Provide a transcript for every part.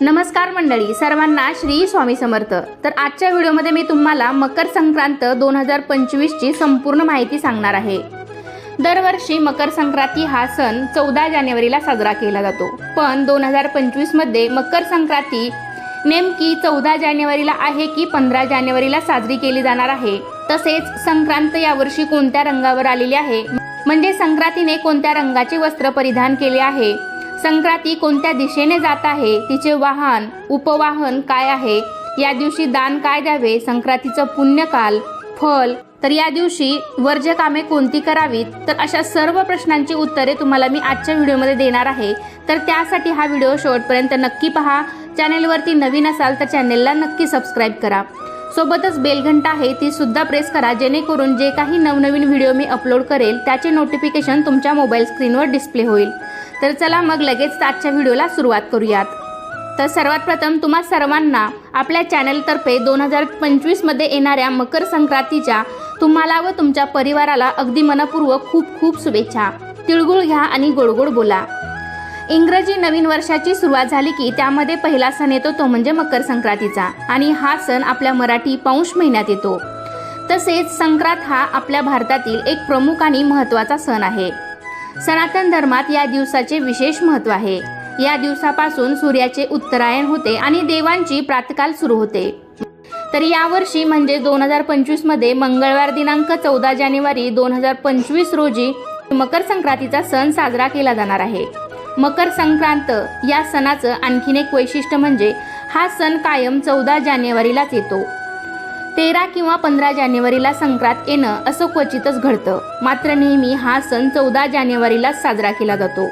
नमस्कार मंडळी सर्वांना श्री स्वामी समर्थ. तर आजच्या व्हिडिओमध्ये मी तुम्हाला मकर संक्रांत दोन हजार पंचवीसची संपूर्ण माहिती सांगणार आहे. दरवर्षी मकर संक्रांती हा सण चौदा जानेवारीला साजरा केला जातो. पण दोन हजार पंचवीसमध्ये मकर संक्रांती नेमकी चौदा जानेवारीला आहे की पंधरा जानेवारीला साजरी केली जाणार आहे? तसेच संक्रांत यावर्षी कोणत्या रंगावर आलेली आहे? म्हणजे संक्रांतीने कोणत्या रंगाचे वस्त्र परिधान केले आहे? संक्रांती कोणत्या दिशेने जात आहे? तिचे वाहन उपवाहन काय आहे? या दिवशी दान काय द्यावे? संक्रांतीचं पुण्यकाल फल. तर या दिवशी वर्ज्य कामे कोणती करावीत? तर अशा सर्व प्रश्नांची उत्तरे तुम्हाला मी आजच्या व्हिडिओमध्ये देणार आहे. तर त्यासाठी हा व्हिडिओ शेवटपर्यंत नक्की पहा. चॅनेलवरती नवीन असाल तर चॅनेलला नक्की सबस्क्राईब करा. सोबतच बेलघंटा आहे ती सुद्धा प्रेस करा. जेणेकरून जे काही नवनवीन व्हिडिओ मी अपलोड करेल त्याचे नोटिफिकेशन तुमच्या मोबाईल स्क्रीनवर डिस्प्ले होईल. तर चला मग लगेच आजच्या व्हिडिओला सुरुवात करूयात. तर सर्वात प्रथम तुम्हा सर्वांना आपल्या चॅनलतर्फे दोन हजार पंचवीसमध्ये येणाऱ्या मकर संक्रांतीच्या तुम्हाला व तुमच्या परिवाराला अगदी मनपूर्वक खूप खूप शुभेच्छा. तिळगुळ घ्या आणि गोडगोड बोला. इंग्रजी नवीन वर्षाची सुरुवात झाली की त्यामध्ये पहिला सण येतो तो म्हणजे मकर संक्रांतीचा. आणि हा सण आपल्या मराठी पौष महिन्यात येतो. तसेच संक्रांत हा आपल्या भारतातील एक प्रमुख आणि महत्त्वाचा सण आहे. सनातन धर्मात या दिवसाचे विशेष महत्त्व आहे. या दिवसापासून सूर्याचे उत्तरायण होते आणि देवांची प्रातकाल सुरू होते. तर यावर्षी म्हणजे दोन हजार पंचवीसमध्ये मंगळवार दिनांक चौदा जानेवारी दोन हजार पंचवीस रोजी मकर संक्रांतीचा सण साजरा केला जाणार आहे. मकर संक्रांत या सणाचं आणखीन एक वैशिष्ट्य म्हणजे हा सण कायम चौदा जानेवारीलाच येतो. तेरा किंवा पंधरा जानेवारीला संक्रांत येणं असं क्वचितच घडतं. मात्र नेहमी हा सण चौदा जानेवारीलाच साजरा केला जातो.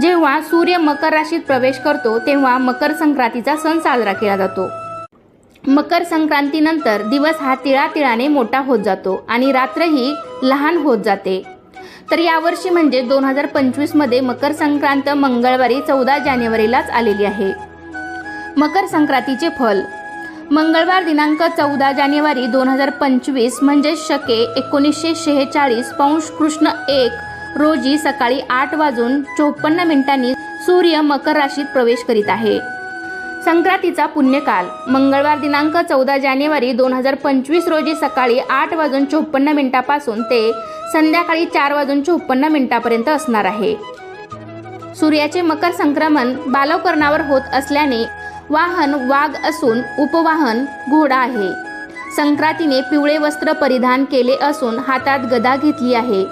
जेव्हा सूर्य मकर राशीत प्रवेश करतो तेव्हा मकर संक्रांतीचा सण साजरा केला जातो. मकर संक्रांतीनंतर दिवस हा तिळातिळाने मोठा होत जातो आणि रात्रही लहान होत जाते. तर यावर्षी म्हणजे दोन हजार पंचवीसमध्ये मकर संक्रांत मंगळवारी चौदा जानेवारीलाच आलेली आहे. मकर संक्रांतीचे फल मंगळवार दिनांक चौदा जानेवारी दोन हजार पंचवीस म्हणजे शके एकोणीसशे शेहेचाळीस पौंश कृष्ण एक रोजी सकाळी आठ वाजून चोपन्न मिनिटांनी सूर्य मकर राशीत प्रवेश करीत आहे. संक्रांतीचा पुण्यकाल. मंगळवार दिनांक चौदा जानेवारी दोन हजार पंचवीस रोजी सकाळी आठ वाजून चोपन्न मिनिटापासून ते संध्याकाळी चार वाजून चोपन्न मिनिटापर्यंत असणार आहे. सूर्याचे मकर संक्रमण बालवकर्णावर होत असल्याने वाहन वाघ असून उपवाहन घोडा आहे. संक्रांतीने पिवळे वस्त्र परिधान केले असून हातात गदा घेतली आहे.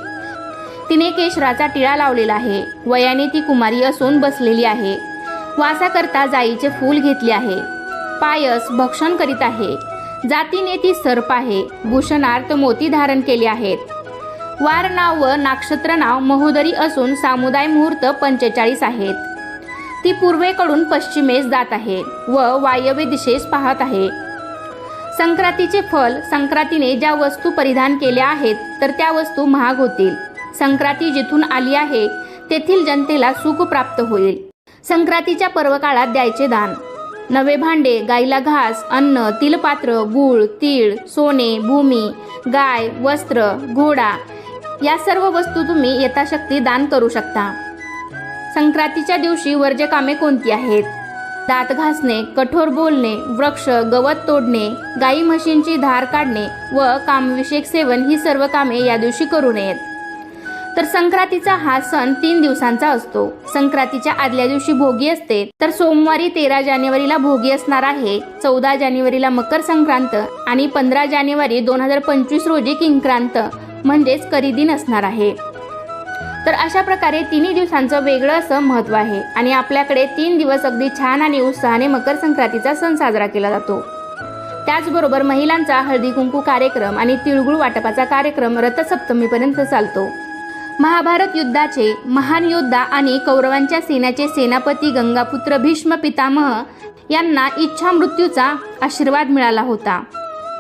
तिने केशराचा टिळा लावलेला आहे. वयाने ती कुमारी असून बसलेली आहे. वासाकरता जाईचे फूल घेतले आहे. पायस भक्षण करीत आहे. जातीने ती सर्प आहे. भूषणार्थ मोती धारण केले आहेत. वार नाव व नक्षत्र नाव महोदरी असून सामुदाय मुहूर्त पंचेचाळीस आहेत. ती पूर्वेकडून पश्चिमेस जात आहे व वायव्य दिशेस पाहत आहे. संक्रांतीचे फल संक्रांतीने ज्या वस्तू परिधान केल्या आहेत तर त्या वस्तू महाग होतील. संक्रांती जिथून आली आहे तेथील जनतेला सुख प्राप्त होईल. संक्रांतीच्या पर्वकाळात द्यायचे दान. नवे भांडे गाईला घास अन्न तिलपात्र गूळ तीळ सोने भूमी गाय वस्त्र घोडा या सर्व वस्तू तुम्ही यथाशक्ती दान करू शकता. संक्रांतीच्या दिवशी वर्ज्य कामे कोणती आहेत? दात घासणे कठोर बोलणे वृक्ष गवत तोडणे गाई म्हशींची धार काढणे व कामविषयक सेवन ही सर्व कामे या दिवशी करू नयेत. तर संक्रांतीचा हा सण तीन दिवसांचा असतो. संक्रांतीच्या आदल्या दिवशी भोगी असते. तर सोमवारी तेरा जानेवारीला भोगी असणार आहे. चौदा जानेवारीला मकर संक्रांत आणि पंधरा जानेवारी दोन हजार पंचवीस रोजी किंक्रांत म्हणजेच करीदिन असणार आहे. तर अशा प्रकारे तिन्ही दिवसांचं वेगळं असं महत्त्व आहे. आणि आपल्याकडे तीन दिवस अगदी छान आणि उत्साहाने मकर संक्रांतीचा सण साजरा केला जातो. त्याचबरोबर महिलांचा हळदी कुंकू कार्यक्रम आणि तिळगुळ वाटपाचा कार्यक्रम रथसप्तमीपर्यंत चालतो. महाभारत युद्धाचे महान योद्धा आणि कौरवांच्या सेनाचे सेनापती गंगापुत्र भीष्म पितामह यांना इच्छा मृत्यूचा आशीर्वाद मिळाला होता.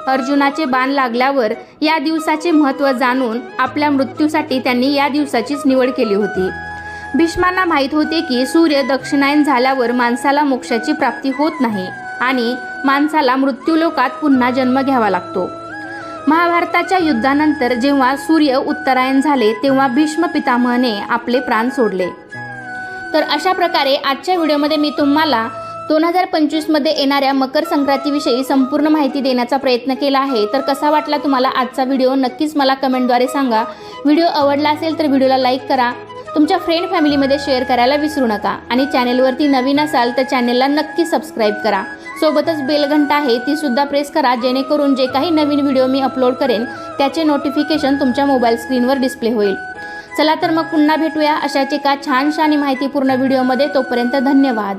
अर्जुनाचे बाण लागल्यावर या दिवसाचे महत्त्व जाणून आपल्या मृत्यूसाठी त्यांनी या दिवसाचीच निवड केली होती. भीष्मांना माहीत होते की सूर्य दक्षिणायन झाल्यावर माणसाला मोक्षाची प्राप्ती होत नाही आणि माणसाला मृत्यूलोकात पुन्हा जन्म घ्यावा लागतो. महाभारताच्या युद्धानंतर जेव्हा सूर्य उत्तरायण झाले तेव्हा भीष्म पितामहने आपले प्राण सोडले. तर अशा प्रकारे आजच्या व्हिडिओमध्ये मी तुम्हाला दोन हजार पंचवीसमध्ये येणाऱ्या मकर संक्रांतीविषयी संपूर्ण माहिती देण्याचा प्रयत्न केला आहे. तर कसा वाटला तुम्हाला आजचा व्हिडिओ? नक्कीच मला कमेंटद्वारे सांगा. व्हिडिओ आवडला असेल तर व्हिडिओला लाईक करा. तुमच्या फ्रेंड फॅमिलीमध्ये शेअर करायला विसरू नका. आणि चॅनेलवरती नवीन असाल तर चॅनेलला नक्की सबस्क्राईब करा. सोबतच बेल घंटा आहे ती सुद्धा प्रेस करा जेणेकरून जे काही नवीन व्हिडिओ मी अपलोड करेन त्याचे नोटिफिकेशन तुमच्या मोबाईल स्क्रीनवर डिस्प्ले होईल. चला तर मग पुन्हा भेटूया अशाच एका छानशा आणि माहितीपूर्ण व्हिडिओमध्ये. तोपर्यंत धन्यवाद.